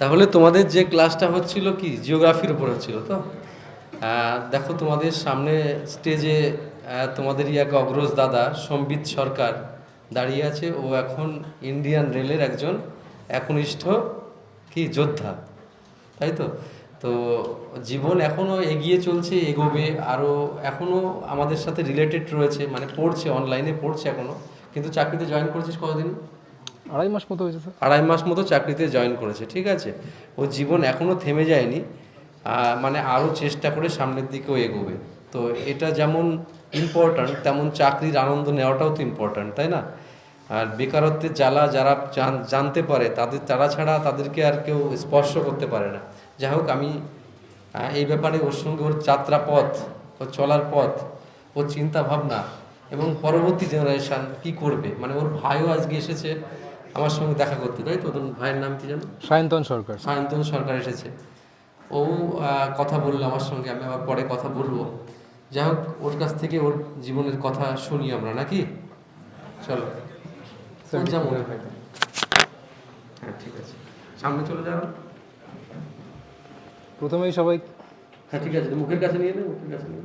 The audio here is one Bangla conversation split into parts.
তাহলে তোমাদের যে ক্লাসটা হচ্ছিল কি? জিওগ্রাফির উপর হচ্ছিল তো? দেখো তোমাদের সামনে স্টেজে তোমাদেরই এক অগ্রজ দাদা সম্বিত সরকার দাঁড়িয়ে আছে। ও এখন ইন্ডিয়ান রেলের একজন একনিষ্ঠ কি? যোদ্ধা। তাই তো? তো জীবন এখনও এগিয়ে চলছে, এগোবে। আরও এখনও আমাদের সাথে রিলেটেড রয়েছে মানে পড়ছে অনলাইনে পড়ছে এখনও কিন্তু চাকরিতে জয়েন করেছিস কতদিন? আড়াই মাস মতো হয়েছে আড়াই মাস মতো চাকরিতে জয়েন করেছে, ঠিক আছে? ও জীবন এখনও থেমে যায়নি মানে আরও চেষ্টা করে সামনের দিকেও এগোবে। তো এটা যেমন ইম্পর্ট্যান্ট তেমন চাকরির আনন্দ নেওয়াটাও তো ইম্পর্ট্যান্ট তাই না? আর বেকারত্বের জ্বালা যারা জান- জানতে পারে, তাদের, তারা ছাড়া তাদেরকে আর কেউ স্পর্শ করতে পারে না। যাই হোক, আমি এই ব্যাপারে ওর সঙ্গে ওর যাত্রা পথ ওর চলার পথ, ওর চিন্তা ভাবনা এবং পরবর্তী জেনারেশন কি করবে? মানে ওর ভাইও আজকে এসেছে আমার সঙ্গে দেখা করতে তাই তো? ভাইয়ের নাম কি জানো সায়ন্তন সরকার। সায়ন্তন সরকার এসেছে। ও কথা বলল আমার সঙ্গে আমি আবার পরে কথা বলব। যাই হোক ওর কাছ থেকে ওর জীবনের কথা শুনি আমরা নাকি? চলো। যা মনে হয় হ্যাঁ ঠিক আছে। সামনে চলে যাও। প্রথমেই সবাই হ্যাঁ ঠিক আছে মুখের কাছে নিয়ে নে মুখের কাছে নিয়ে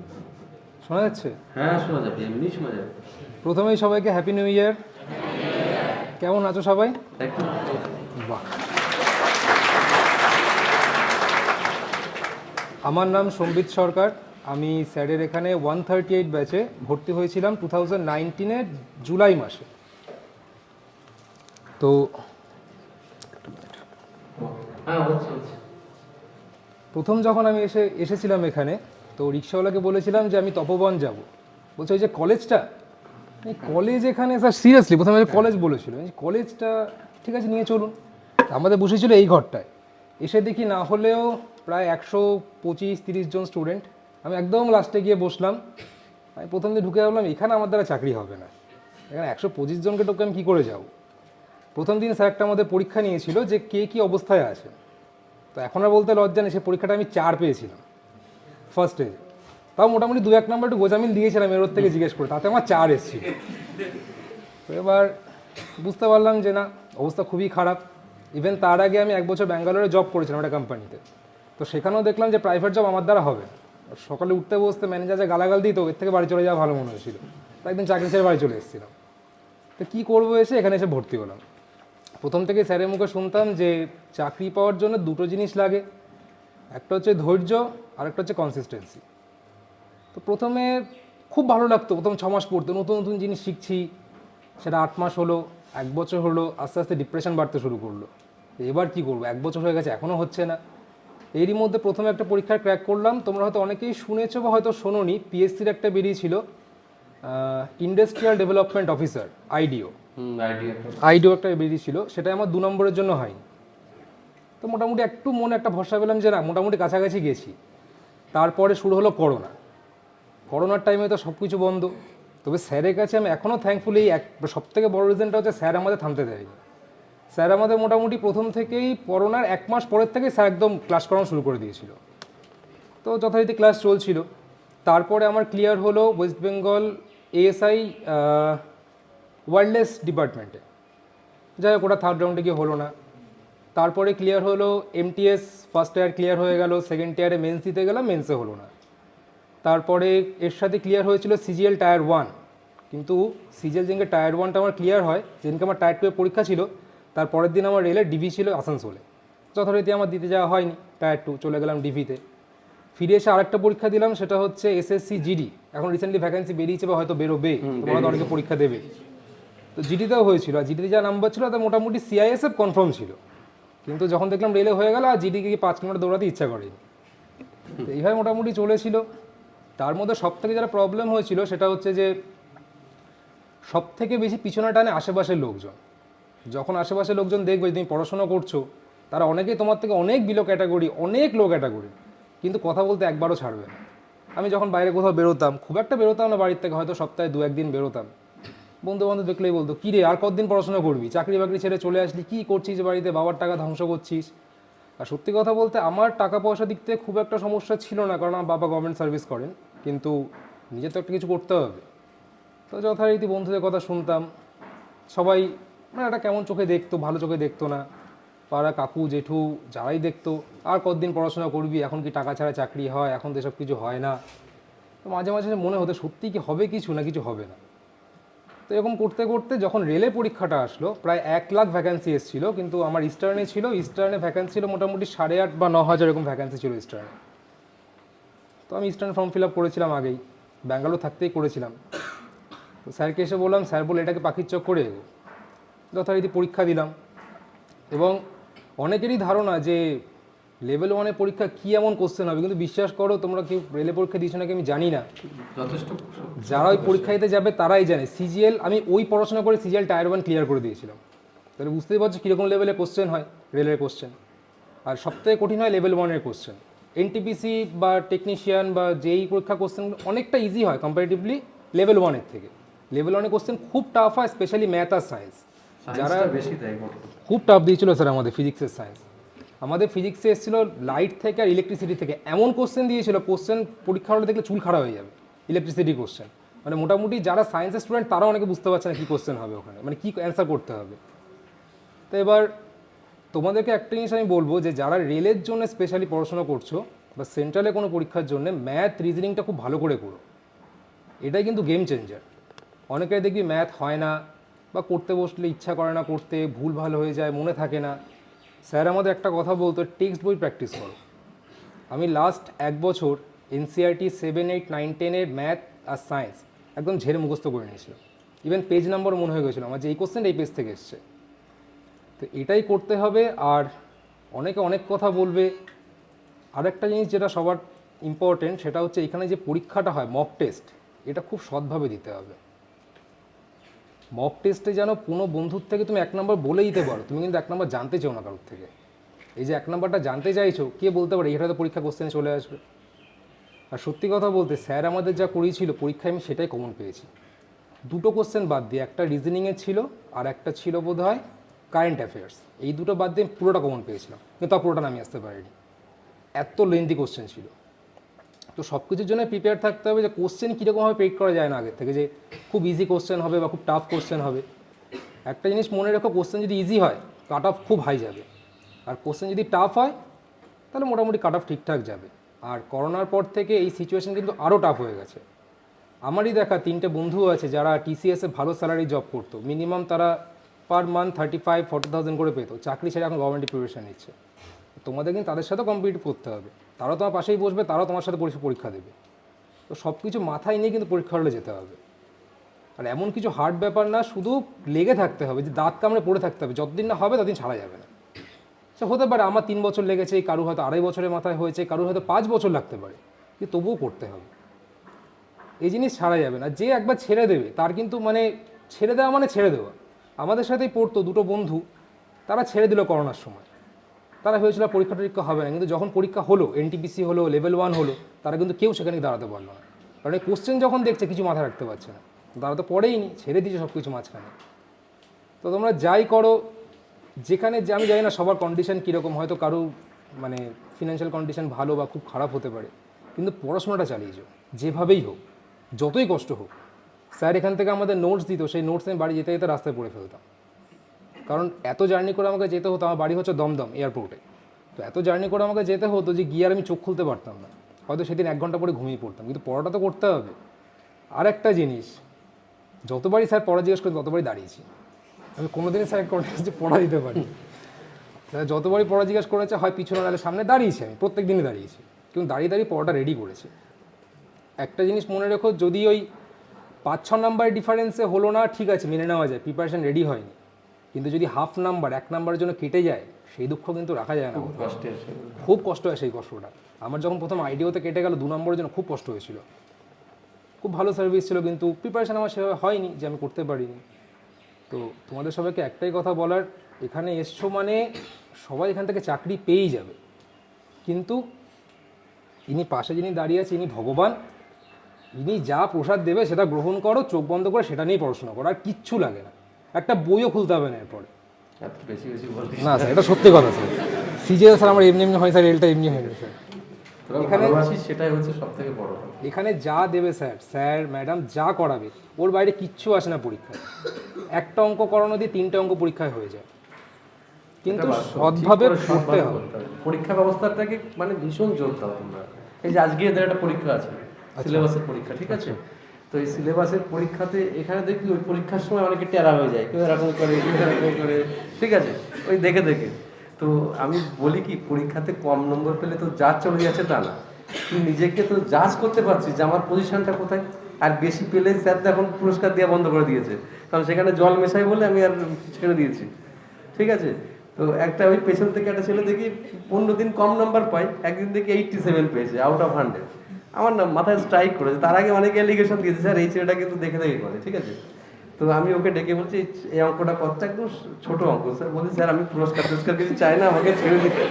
শোনা যাচ্ছে? হ্যাঁ শোনা যাবে এমনি শোনা যাবে। প্রথমেই সবাইকে হ্যাপি নিউ ইয়ার কেমন আছো সবাই? বাহ। আমার নাম সম্বিত সরকার। আমি স্যারের এখানে ওয়ান থার্টি এইট ব্যাচে ভর্তি হয়েছিলাম টু থাউজেন্ড নাইনটিনের জুলাই মাসে। তো হ্যাঁ প্রথম যখন আমি এসে এসেছিলাম এখানে তো রিক্সাওয়ালাকে বলেছিলাম যে আমি তপবন যাব। বলছে ওই যে কলেজটা কলেজ এখানে স্যার সিরিয়াসলি প্রথমে কলেজ বলেছিল কলেজটা ঠিক আছে, নিয়ে চলুন। আমাদের বসেছিল এই ঘরটায়। এসে দেখি না হলেও প্রায় একশো পঁচিশ তিরিশ জন স্টুডেন্ট আমি একদম লাস্টে গিয়ে বসলাম। আমি প্রথম দিন ঢুকে ভাবলাম, এখানে আমার দ্বারা চাকরি হবে না। এখানে একশো পঁচিশ জনকে টোকে আমি কী করে যাব? প্রথম দিন স্যার একটা আমাদের পরীক্ষা নিয়েছিল যে কে কী অবস্থায় আছে। তো এখন আর বলতে লজ্জা নেই, সে পরীক্ষাটা আমি চার পেয়েছিলাম। ফার্স্ট স্টেজে তাও মোটামুটি দু এক নম্বর একটু গোজামিল দিয়েছিলাম এর থেকে জিজ্ঞেস করে, তাতে আমার চার এসেছিল। তো এবার বুঝতে পারলাম যে না, অবস্থা খুবই খারাপ। ইভেন তার আগে আমি এক বছর ব্যাঙ্গালোরে জব করেছিলাম একটা কোম্পানিতে তো সেখানেও দেখলাম যে প্রাইভেট জব আমার দ্বারা হবে। সকালে উঠতে বসতে ম্যানেজার যে গালাগাল দিত এর থেকে বাড়ি চলে যাওয়া ভালো মনে হয়েছিল। তো একদিন চাকরি ছেড়ে বাড়ি চলে এসেছিলাম। তো কী করব এসে এখানে এসে ভর্তি হলাম। প্রথম থেকে স্যারের মুখে শুনতাম যে চাকরি পাওয়ার জন্য দুটো জিনিস লাগে। একটা হচ্ছে ধৈর্য আর একটা হচ্ছে কনসিস্টেন্সি তো প্রথমে খুব ভালো লাগতো প্রথম ছ মাস পড়তো। নতুন নতুন জিনিস শিখছি। সেটা আট মাস হলো এক বছর হলো আস্তে আস্তে ডিপ্রেশন বাড়তে শুরু করল। এবার কি করব? এক বছর হয়ে গেছে এখনও হচ্ছে না। এরই মধ্যে প্রথমে একটা পরীক্ষার ক্র্যাক করলাম। তোমরা হয়তো অনেকেই শুনেছো বা হয়তো শোনোনি পিএসসির একটা বেরিয়েছিল industrial development officer IDO IDO একটা। বেরিয়েছিল সেটা আমার দু নম্বরের জন্য হয়নি। তো মোটামুটি একটু মনে একটা ভরসা পেলাম যে না মোটামুটি কাছাকাছি গেছি। তারপরে শুরু হলো করোনা। করোনার টাইমে তো সব কিছু বন্ধ। তবে স্যারের কাছে আমি এখনও থ্যাঙ্কফুল এই এক সব থেকে বড় রিজনটা হচ্ছে স্যার আমাদের থামতে দেয়নি। স্যার আমাদের মোটামুটি প্রথম থেকেই করোনার এক মাস পরের থেকে স্যার একদম ক্লাস করানো শুরু করে দিয়েছিল। তো যথারীতি ক্লাস চলছিল। তারপরে আমার ক্লিয়ার হলো ওয়েস্ট বেঙ্গল এএসআই ওয়ারলেস ডিপার্টমেন্টে যাই হোক, ওটা থার্ড রাউন্ডে গিয়ে হলো না। তারপরে ক্লিয়ার হলো এমটিএস ফার্স্ট ইয়ার ক্লিয়ার হয়ে গেল। সেকেন্ড ইয়ারে মেন্স দিতে গেলাম মেন্সে হলো না। তারপরে এর সাথে ক্লিয়ার হয়েছিল সিজিএল টায়ার ওয়ান কিন্তু সিজিএল যেদিনকে টায়ার ওয়ানটা আমার ক্লিয়ার হয় যেদিনকে আমার টায়ার টুয়ের পরীক্ষা ছিল তার পরের দিন আমার রেলের ডিভি ছিল আসানসোলে। যথারীতি আমার দিতে যাওয়া হয়নি টায়ার টু চলে গেলাম ডিভিতে ফিরে এসে আরেকটা পরীক্ষা দিলাম সেটা হচ্ছে এসএসসি জিডি এখন রিসেন্টলি ভ্যাকেন্সি বেরিয়েছে বা হয়তো বেরোবে তোমরা তো অনেকে পরীক্ষা দেবে। তো জিডিতেও হয়েছিল আর জিডিতে যা নাম্বার ছিল তা মোটামুটি সিআইএসএফ কনফার্ম ছিল। কিন্তু যখন দেখলাম রেলে হয়ে গেল আর জিডিকে পাঁচ কিলোমিটার দৌড়াতে ইচ্ছা করেনি। এইভাবে মোটামুটি চলেছিল। তার মধ্যে সব থেকে যারা প্রবলেম হয়েছিল সেটা হচ্ছে যে সব থেকে বেশি পিছনে টানে আশেপাশের লোকজন। যখন আশেপাশের লোকজন দেখবে তুমি পড়াশোনা করছ, তারা অনেকেই তোমার থেকে অনেক বিলো ক্যাটাগরি অনেক লো ক্যাটাগরি কিন্তু কথা বলতে একবারও ছাড়বে না। আমি যখন বাইরে কোথাও বেরোতাম, খুব একটা বেরোতাম না বাড়ির থেকে, হয়তো সপ্তাহে দু একদিন বেরোতাম। বন্ধু বান্ধব দেখলেই বলতো কী রে আর কতদিন পড়াশোনা করবি? চাকরি বাকরি ছেড়ে চলে আসলি, কী করছিস বাড়িতে? বাবার টাকা ধ্বংস করছিস। আর সত্যি কথা বলতে আমার টাকা পয়সা দিক থেকে খুব একটা সমস্যা ছিল না, কারণ আমার বাবা গভর্নমেন্ট সার্ভিস করেন, কিন্তু নিজে তো একটা কিছু করতে হবে। তো যথারীতি বন্ধুদের কথা শুনতাম। সবাই মানে একটা কেমন চোখে দেখতো, ভালো চোখে দেখতো না। পাড়া কাকু, জেঠু যারাই দেখতো, আর কতদিন পড়াশোনা করবি? এখন কি টাকা ছাড়া চাকরি হয়? এখন তো এসব কিছু হয় না। তো মাঝে মাঝে মনে হতো, সত্যি কি হবে কিছু না কিছু হবে না? তো এরকম করতে করতে যখন রেলে পরীক্ষাটা আসলো, প্রায় এক লাখ ভ্যাকান্সি এসেছিল, কিন্তু আমার ইস্টার্নে ছিল ইস্টার্নে ভ্যাকান্সি ছিল মোটামুটি সাড়ে আট বা ন হাজার এরকম ভ্যাকান্সি ছিল ইস্টার্নে তো আমি ইস্টার্ন ফর্ম ফিল আপ করেছিলাম আগেই, ব্যাঙ্গালোর থাকতেই করেছিলাম। তো স্যারকে এসে বললাম, স্যার বলে এটাকে পাখির চোখ করে যথারীতি পরীক্ষা দিলাম। এবং অনেকেরই ধারণা যে লেভেল ওয়ানের পরীক্ষা কী এমন কোশ্চেন হবে? কিন্তু বিশ্বাস করো তোমরা কেউ রেলে পরীক্ষা দিয়েছ নাকি আমি জানি না। যথেষ্ট যারা ওই পরীক্ষা দিতে যাবে তারাই জানে। সিজিএল আমি ওই পড়াশোনা করে সিজিএল টায়ার ওয়ান ক্লিয়ার করে দিয়েছিলাম। তাহলে বুঝতেই পারছ কীরকম লেভেলের কোশ্চেন হয় রেলের কোশ্চেন আর সবথেকে কঠিন হয় লেভেল ওয়ানের কোশ্চেন এনটিপিসি বা টেকনিশিয়ান বা যেই পরীক্ষা কোশ্চেন অনেকটা ইজি হয় কম্পারেটিভলি লেভেল ওয়ানের থেকে। লেভেল ওয়ানের কোশ্চেন খুব টাফ হয় স্পেশালি ম্যাথ আর সায়েন্স যারা বেশি খুব টাফ দিয়েছিল স্যার আমাদের ফিজিক্সের সায়েন্স আমাদের ফিজিক্সে এসেছিল লাইট থেকে আর ইলেকট্রিসিটি থেকে। এমন কোশ্চেন দিয়েছিল কোশ্চেন পরীক্ষা হলে দেখলে চুল খারাপ হয়ে যাবে ইলেকট্রিসিটি কোশ্চেন মানে মোটামুটি যারা সায়েন্সের স্টুডেন্ট তারাও অনেকে বুঝতে পারছে না কী কোশ্চেন হবে ওখানে মানে কী অ্যান্সার করতে হবে। তো এবার তোমাদেরকে একটা জিনিস আমি বলব যে, যারা রেলের জন্য স্পেশালি পড়াশোনা করছ বা সেন্ট্রালে কোনো পরীক্ষার জন্য ম্যাথ রিজনিংটা খুব ভালো করে করো এটাই কিন্তু গেম চেঞ্জার অনেকের দেখবি ম্যাথ হয় না বা করতে বসলে ইচ্ছা করে না, করতে ভুল ভালো হয়ে যায়, মনে থাকে না। স্যার আমাদের একটা কথা বলতো, টেক্সট বই প্র্যাকটিস করো। আমি লাস্ট এক বছর এনসিআরটি সেভেন এইট নাইন টেনের ম্যাথ আর সায়েন্স একদম ঝেড়ে মুখস্থ করে নিয়েছিল ইভেন পেজ নাম্বার মনে হয়ে গেছিল আমার যে এই কোশ্চেন এই পেজ থেকে এসছে। তো এটাই করতে হবে আর অনেকে অনেক কথা বলবে। আরেকটা জিনিস যেটা সবার ইম্পর্টেন্ট সেটা হচ্ছে এখানে যে পরীক্ষাটা হয় মক টেস্ট এটা খুব সৎভাবে দিতে হবে। মক টেস্টে যেন কোনো বন্ধুর থেকে তুমি এক নম্বর বলে দিতে পারো। তুমি কিন্তু এক নম্বর জানতে চাও না কারোর থেকে। এই যে এক নম্বরটা জানতে চাইছো, কে বলতে পারে? এটা তো পরীক্ষা কোশ্চেনে চলে আসবে। আর সত্যি কথা বলতে, স্যার আমাদের যা করিয়েছিল, পরীক্ষায় আমি সেটাই কমন পেয়েছি। দুটো কোশ্চেন বাদ দিয়ে, একটা রিজনিংয়ের ছিল আর একটা ছিল বোধ হয় কারেন্ট অ্যাফেয়ার্স এই দুটো বাদ দিয়ে পুরোটা কমন পেয়েছিলাম। কিন্তু তা পুরোটা নামিয়ে আসতে পারিনি। এত লেন্দি কোশ্চেন ছিল। তো সব কিছুর জন্য প্রিপেয়ার থাকতে হবে যে কোশ্চেন কীরকমভাবে পেড করা যায় না আগের থেকে, যে খুব ইজি কোশ্চেন হবে বা খুব টাফ কোশ্চেন হবে। একটা জিনিস মনে রেখো কোশ্চেন যদি ইজি হয় কাট অফ খুব হাই যাবে। আর কোশ্চেন যদি টাফ হয়, তাহলে মোটামুটি কাট অফ ঠিকঠাক যাবে। আর করোনার পর থেকে এই সিচুয়েশন কিন্তু আরও টাফ হয়ে গেছে। আমারই দেখা তিনটে বন্ধু আছে যারা টিসিএসে ভালো স্যালারি জব করতো। মিনিমাম তারা per month thirty five forty thousand করে পেতো। চাকরি ছেড়ে এখন গভর্নমেন্ট প্রিপারেশন নিচ্ছে। তোমাদের কিন্তু তাদের সাথে কম্পিট করতে হবে। তারাও তোমার পাশেই বসবে, তারাও তোমার সাথে পরীক্ষা দেবে। তো সব কিছু মাথায় নিয়ে কিন্তু পরীক্ষা হলে যেতে হবে। আর এমন কিছু হার্ড ব্যাপার না, শুধু লেগে থাকতে হবে, যে দাঁত কামড়ে পড়ে থাকতে হবে। যতদিন না হবে, ততদিন ছাড়া যাবে না। সে হতে পারে আমার তিন বছর লেগেছে কারু হয়তো আড়াই বছরের মাথায় হয়েছে কারু হয়তো পাঁচ বছর লাগতে পারে। কিন্তু তবুও করতে হবে। এই জিনিস ছাড়া যাবে না। যে একবার ছেড়ে দেবে, তার কিন্তু মানে ছেড়ে দেওয়া মানে ছেড়ে দেওয়া। আমাদের সাথেই পড়তো দুটো বন্ধু, তারা ছেড়ে দিল করোনার সময়। তারা ভেবেছিল পরীক্ষা টরীক্ষা হবে না, কিন্তু যখন পরীক্ষা হলো এনটিপিসি হলো লেভেল ওয়ান হলো, তারা কিন্তু কেউ সেখানে দাঁড়াতে পারল না। কারণ এই কোশ্চেন যখন দেখছে, কিছু মাথায় রাখতে পারছে না। তারা তো পড়েই নি, ছেড়ে দিয়েছে সব কিছু মাঝখানে। তো তোমরা যাই করো, যেখানে যে, আমি জানি না সবার কন্ডিশন কীরকম, হয়তো কারও মানে ফিনান্সিয়াল কন্ডিশন ভালো বা খুব খারাপ হতে পারে, কিন্তু পড়াশোনাটা চালিয়ে যাও, যেভাবেই হোক, যতই কষ্ট হোক। স্যার এখান থেকে আমাদের নোটস দিত, সেই নোটস আমি বাড়ি যেতে যেতে রাস্তায় পড়ে ফেলতাম। কারণ এত জার্নি করে আমাকে যেতে হতো, আমার বাড়ি হচ্ছে দমদম এয়ারপোর্টে। তো এত জার্নি করে আমাকে যেতে হতো যে গিয়ে আর আমি চোখ খুলতে পারতাম না। হয়তো সেদিন এক ঘণ্টা পরে ঘুমিয়ে পড়তাম, কিন্তু পড়াটা তো করতে হবে। আর একটা জিনিস, যতবারই স্যার পড়া জিজ্ঞেস করি, ততবারই দাঁড়িয়েছি। আমি কোনোদিনই স্যার যে পড়া দিতে পারি স্যার যতবারই পড়া জিজ্ঞেস করেছে, হয় পিছনে নাহলে সামনে দাঁড়িয়েছি আমি প্রত্যেক দিনই দাঁড়িয়েছি। কিন্তু দাঁড়িয়ে দাঁড়িয়ে পড়াটা রেডি করেছি। একটা জিনিস মনে রেখো, যদি ওই পাঁচ ছ নাম্বার ডিফারেন্সে হলো না, ঠিক আছে, মেনে নেওয়া যায় প্রিপারেশন রেডি হয়নি। কিন্তু যদি হাফ নাম্বার এক নাম্বারের জন্য কেটে যায় সেই দুঃখ কিন্তু রাখা যায় না খুব কষ্টের খুব কষ্ট হয় সেই কষ্টটা। আমার যখন প্রথম আইডিওতে কেটে গেল দু নম্বরের জন্য খুব কষ্ট হয়েছিল। খুব ভালো সার্ভিস ছিল কিন্তু প্রিপারেশন আমার সেভাবে হয়নি যে আমি করতে পারিনি। তো তোমাদের সবাইকে একটাই কথা বলার এখানে এসছো মানে সবাই এখান থেকে চাকরি পেয়েই যাবে। কিন্তু ইনি পাশে যিনি দাঁড়িয়ে আছে ইনি ভগবান। ইনি যা প্রসাদ দেবে সেটা গ্রহণ করো চোখ বন্ধ করে সেটা নিয়েই পড়াশোনা করো আর কিচ্ছু লাগে না। একটা বইও খুলতে হবে না এরপরে। না স্যার এটা সত্যি কথা স্যার। সিজিএল স্যার আমার এমনি এমনি হয় স্যার এলটা এমনি হয়নি স্যার এখানে- সেটাই হচ্ছে সব থেকে বড় কথা। এখানে যা দেবে স্যার স্যার ম্যাডাম যা করাবে ওর বাইরে কিচ্ছু আসে না পরীক্ষায়। একটা অঙ্ক করানো দিয়ে তিনটে অঙ্ক পরীক্ষায় হয়ে যায়। কিন্তু সৎভাবে পড়তে হবে। পরীক্ষা ব্যবস্থাটাকে মানে ভীষণ জোর দাও তোমরা। এই যে আজকে এদের একটা পরীক্ষা আছে আচ্ছা। সিলেবাসের পরীক্ষা ঠিক আছে? তো এই সিলেবাসের পরীক্ষাতে এখানে দেখবি ওই পরীক্ষার সময় অনেকে টেরা হয়ে যায়, কেউ এরকম করে করে ঠিক আছে? ওই দেখে দেখে। তো আমি বলি কি, পরীক্ষাতে কম নম্বর পেলে তো যা চলে যাচ্ছে তা না। নিজেকে তো জাজ করতে পারছিস যে আমার পজিশনটা কোথায়। আর বেশি পেলে স্যার তো এখন পুরস্কার দেওয়া বন্ধ করে দিয়েছে। কারণ সেখানে জল মেশাই বলে আমি আর ছেড়ে দিয়েছি। ঠিক আছে? তো একটা ওই পেছন থেকে একটা ছেলে দেখি পনেরো দিন কম নাম্বার পাই একদিন দেখি এইটটি সেভেন পেয়েছে আউট অফ হান্ড্রেড আমার না মাথায় স্ট্রাইক করেছে। তার আগে অনেকে অ্যালিগেশন দিয়েছে স্যার এই ছেলেটা কিন্তু দেখে দেখে করে। ঠিক আছে? তো আমি ওকে ডেকে বলছি "এই- অঙ্কটা কতটা একদম ছোট অঙ্ক স্যার। বলছি স্যার আমি পুরস্কার টুরস্কার কিছু চাই না আমাকে ছেড়ে দিতে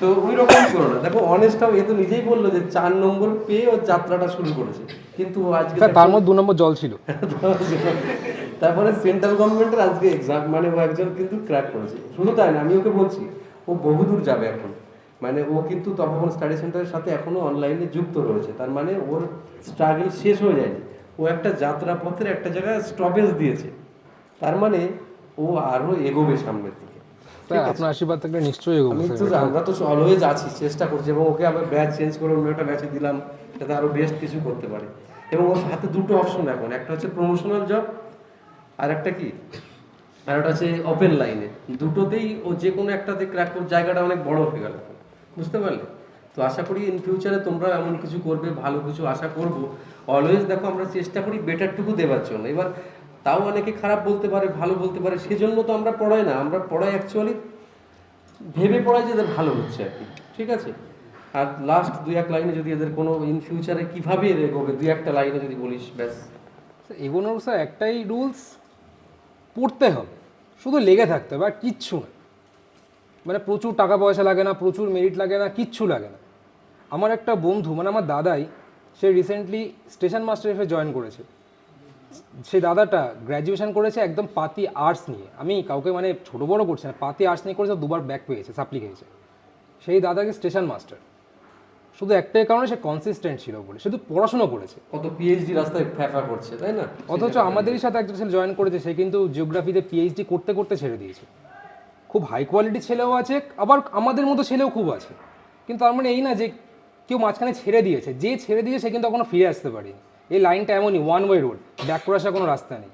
তো ওই রকম করো না দেখো অনেস্টাও এ তো নিজেই বলল যে চার নম্বর পেয়ে ওর যাত্রাটা শুরু করেছে। কিন্তু আজকে তার মধ্যে দু নম্বর জল ছিল। তারপরে সেন্ট্রাল গভর্নমেন্টের আজকে এক্সাম মানে ও একজন কিন্তু ক্র্যাক করেছে। শুধু তাই না আমি ওকে বলছি ও বহুদূর যাবে এখন। মানে ও কিন্তু তপবন স্টাডি সেন্টারের সাথে এখনও অনলাইনে যুক্ত রয়েছে। তার মানে ওর স্ট্রাগল শেষ হয়ে যায়নি। ও একটা যাত্রা পথের একটা জায়গায় স্টপেজ দিয়েছে। তার মানে ও আরও এগোবে সামনের দিকে। আপনার আশীর্বাদ থাকলে নিশ্চয়ই এগোবো আমরা তো অলওয়েজ আছি চেষ্টা করছি এবং ওকে আবার ব্যাচ চেঞ্জ করে অন্য একটা ব্যাচে দিলাম যাতে আরও বেস্ট কিছু করতে পারে। এবং ওর হাতে দুটো অপশন এখন একটা হচ্ছে প্রমোশনাল জব আর একটা কি? আর একটা হচ্ছে ওপেন লাইনে দুটোতেই ও যে কোনো একটাতে ক্র্যাক জায়গাটা অনেক বড় হয়ে গেল। বুঝতে পারলে? তো আশা করি ইন ফিউচারে তোমরা এমন কিছু করবে, ভালো কিছু আশা করব। অলওয়েজ দেখো, আমরা চেষ্টা করি বেটারটুকু দেওয়ার জন্য। এবার তাও অনেকে খারাপ বলতে পারে, ভালো বলতে পারে, সেজন্য তো আমরা পড়াই না। আমরা পড়াই অ্যাকচুয়ালি ভেবে পড়াই যে এদের ভালো হচ্ছে আর কি। ঠিক আছে? আর লাস্ট দুই এক লাইনে যদি এদের কোনো ইন ফিউচারে কীভাবে এর এগোবে দুই একটা লাইনে যদি বলিস, ব্যাস। এগোনোর স্যার একটাই রুলস পড়তে হবে। শুধু লেগে থাকতে হবে আর কিচ্ছু না। মানে প্রচুর টাকা পয়সা লাগে না প্রচুর মেরিট লাগে না কিচ্ছু লাগে না। আমার একটা বন্ধু মানে আমার দাদাই সে রিসেন্টলি স্টেশন মাস্টার এফে জয়েন করেছে। সে দাদাটা গ্র্যাজুয়েশন করেছে একদম পাতি আর্টস নিয়ে। আমি কাউকে মানে ছোটো বড়ো করছি না পাতি আর্টস নিয়ে করেছে দুবার ব্যাক পেয়েছে সাপ্লি খেয়েছে। সেই দাদাকে স্টেশন মাস্টার শুধু একটাই কারণে সে কনসিস্টেন্ট ছিল বলে। শুধু পড়াশুনো করেছে। কত পিএইচডি রাস্তায় ফ্যাফা করছে তাই না? অথচ আমাদেরই সাথে একজন ছেলে জয়েন করেছে সে কিন্তু জিওগ্রাফিতে পিএইচডি করতে করতে ছেড়ে দিয়েছে। খুব হাই কোয়ালিটি ছেলেও আছে আবার আমাদের মতো ছেলেও খুব আছে। কিন্তু তার মানে এই না যে কেউ মাঝখানে ছেড়ে দিয়েছে যে ছেড়ে দিয়েছে সে কিন্তু কখনো ফিরে আসতে পারেনি। এই লাইনটা এমনই ওয়ান ওয়ে রোড ব্যাক করে আসার কোনো রাস্তা নেই।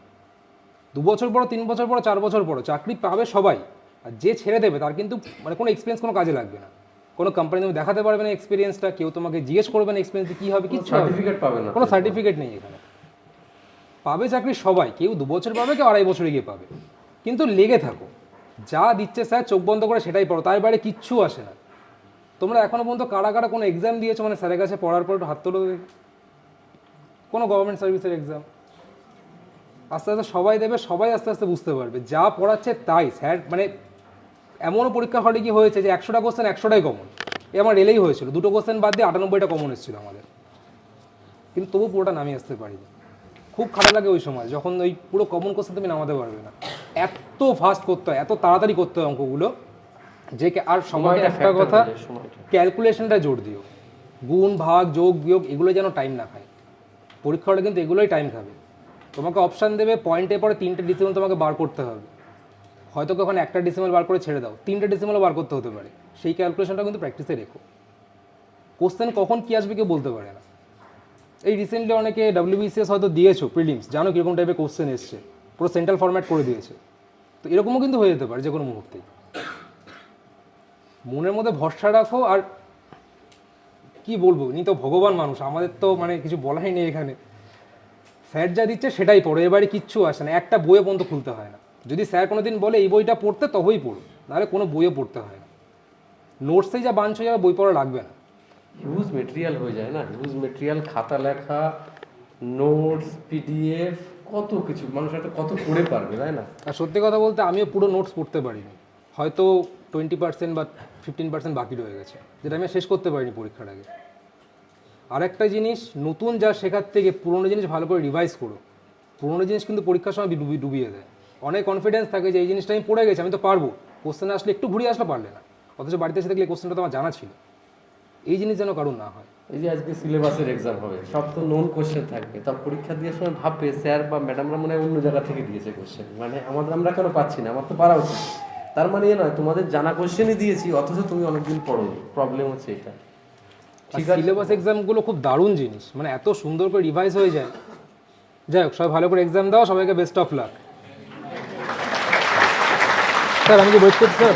দু বছর পর তিন বছর পর চার বছর পর চাকরি পাবে সবাই আর যে ছেড়ে দেবে তার কিন্তু মানে কোনো এক্সপিরিয়েন্স কোনো কাজে লাগবে না। কোনো কোম্পানি তুমি দেখাতে পারবে না এক্সপিরিয়েন্সটা কেউ তোমাকে জিজ্ঞেস করবে না এক্সপিরিয়েন্স কী হবে না। সার্টিফিকেট পাবে না। কোনো সার্টিফিকেট নেই এখানে। পাবে চাকরি সবাই কেউ দু বছর পাবে কেউ আড়াই বছরে গিয়ে পাবে। কিন্তু লেগে থাকো। যা দিচ্ছে স্যার, চোখ বন্ধ করে সেটাই পড়ো, তার বাইরে কিচ্ছু আসে না। তোমরা এখনও পর্যন্ত কারা কারা কোনো এক্সাম দিয়েছ? মানে স্যারের কাছে পড়ার পর হাত তোলো। কোনো গভর্নমেন্ট সার্ভিসের এক্সাম আস্তে আস্তে সবাই দেবে, সবাই আস্তে আস্তে বুঝতে পারবে। যা পড়াচ্ছে তাই, স্যার। মানে এমনও পরীক্ষা হলে কি হয়েছে যে একশোটা কোশ্চেন একশোটাই কমন এ আমার রেলেই হয়েছিল। দুটো কোশ্চেন বাদ দিয়ে আটানব্বইটা কমন এসেছিল আমাদের। কিন্তু তবু পুরোটা নামিয়ে আসতে পারিনি। খুব খারাপ লাগে ওই সময় যখন ওই পুরো কমন কোশ্চেন তুমি নামাতে পারবে না। এত ফাস্ট করতে হয় এত তাড়াতাড়ি করতে হয় অঙ্কগুলো যে আর সময়টা একটা কথা। ক্যালকুলেশনটা জোর দিও। গুণ ভাগ যোগ বিয়োগ এগুলো যেন টাইম না খায়। পরীক্ষা হলে কিন্তু এগুলোই টাইম খাবে। তোমাকে অপশান দেবে পয়েন্টে পরে তিনটে ডিসিমেল তোমাকে বার করতে হবে। হয়তো কখন একটা ডিসিমেল বার করে ছেড়ে দাও তিনটে ডিসিমেলও বার করতে হতে পারে। সেই ক্যালকুলেশনটা কিন্তু প্র্যাকটিসে রেখো। কোশ্চেন কখন কী আসবে কেউ বলতে পারে না। এই রিসেন্টলি অনেকে ডাব্লিউবিসিএস হয়তো দিয়েছ প্রিলিমস জানো কীরকম টাইপের কোশ্চেন এসছে, পুরো সেন্ট্রাল ফরম্যাট করে দিয়েছে। তো এরকমও কিন্তু হয়ে যেতে পারে যে কোনো মুহূর্তেই মনের মধ্যে ভরসা রাখো আর কি বলব, ইনি তো ভগবান মানুষ, আমাদের তো মানে কিছু বলাই নেই এখানে। স্যার যা দিচ্ছে সেটাই পড়ো, এবারে কিচ্ছু আসে না, একটা বইও পর্যন্ত খুলতে হয় না। যদি স্যার কোনো দিন বলে, এই বইটা পড়তে তবেই পড়ো নাহলে কোনো বইও পড়তে হয় না। নোটসেই যা হয়ে যাবে বই পড়া লাগবে না। হিউজ মেটেরিয়াল হয়ে যায় না। হিউজ মেটেরিয়াল খাতা লেখা নোটস পিডিএফ কত কিছু। মানুষ একটা কত পড়ে পারবে, তাই না? আর সত্যি কথা বলতে আমিও পুরো নোটস পড়তে পারিনি। হয়তো টোয়েন্টি পার্সেন্ট বা ফিফটিন পার্সেন্ট বাকি রয়ে গেছে, যেটা আমি শেষ করতে পারিনি পরীক্ষার আগে। আরেকটা জিনিস, নতুন যা শেখার থেকে পুরোনো জিনিস ভালো করে রিভাইজ করো। পুরোনো জিনিস কিন্তু পরীক্ষার সময় ডুবি, ডুবিয়ে দেয়। অনেক কনফিডেন্স থাকে যে এই জিনিসটা আমি পড়ে গেছি, আমি তো পারব। কোশ্চেন আসলে একটু ঘুরিয়ে আসলে পারলে না। অথচ বাড়িতে এসে দেখলে কোশ্চেনটা তো আমার জানা ছিল। এই জিনিস যেন কারণ না হয়। এই যে আজকে সিলেবাসের এক্সাম হবে সব তো নোন কোশ্চেন থাকবে। তা পরীক্ষা দেওয়ার সময় ভাববে স্যার বা ম্যাডামরা মনে হয় অন্য জায়গা থেকে দিয়েছে কোশ্চেন মানে আমাদের আমরা কেন পাচ্ছি না? আমার তো পারা উচিত। তার মানে এ নয় তোমাদের জানা কোশ্চেনই দিয়েছি অথচ তুমি অনেকদিন পড়ো প্রবলেম হচ্ছে এটা। ঠিক আছে? সিলেবাস এক্সামগুলো খুব দারুণ জিনিস। মানে এত সুন্দর করে রিভাইজ হয়ে যায়। যাই হোক সবাই ভালো করে এক্সাম দাও সবাইকে বেস্ট অফ লাক স্যার আমি কি বৈশ করছি স্যার